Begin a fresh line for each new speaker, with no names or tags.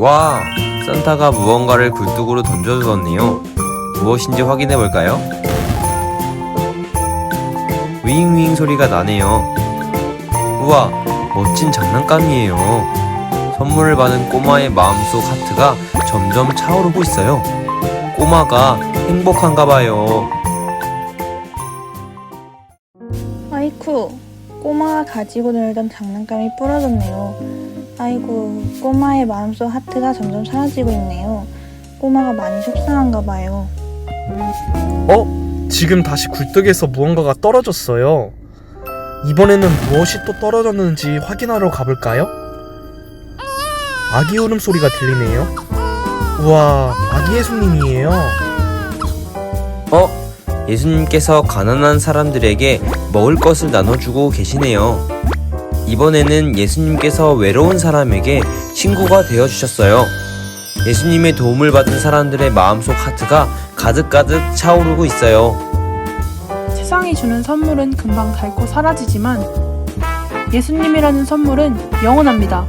와, 산타가 무언가를 굴뚝으로 던져주었네요. 무엇인지 확인해 볼까요? 윙윙 소리가 나네요. 우와, 멋진 장난감이에요. 선물을 받은 꼬마의 마음속 하트가 점점 차오르고 있어요. 꼬마가 행복한가 봐요.
아이쿠, 꼬마가 가지고 놀던 장난감이 부러졌네요. 아이고, 꼬마의 마음속 하트가 점점 사라지고 있네요. 꼬마가 많이 속상한가 봐요.
어? 지금 다시 굴뚝에서 무언가가 떨어졌어요. 이번에는 무엇이 또 떨어졌는지 확인하러 가볼까요? 아기 울음소리가 들리네요. 우와, 아기 예수님이에요.
어? 예수님께서 가난한 사람들에게 먹을 것을 나눠주고 계시네요. 이번에는 예수님께서 외로운 사람에게 친구가 되어 주셨어요. 예수님의 도움을 받은 사람들의 마음속 하트가 가득가득 차오르고 있어요.
세상이 주는 선물은 금방 닳고 사라지지만 예수님이라는 선물은 영원합니다.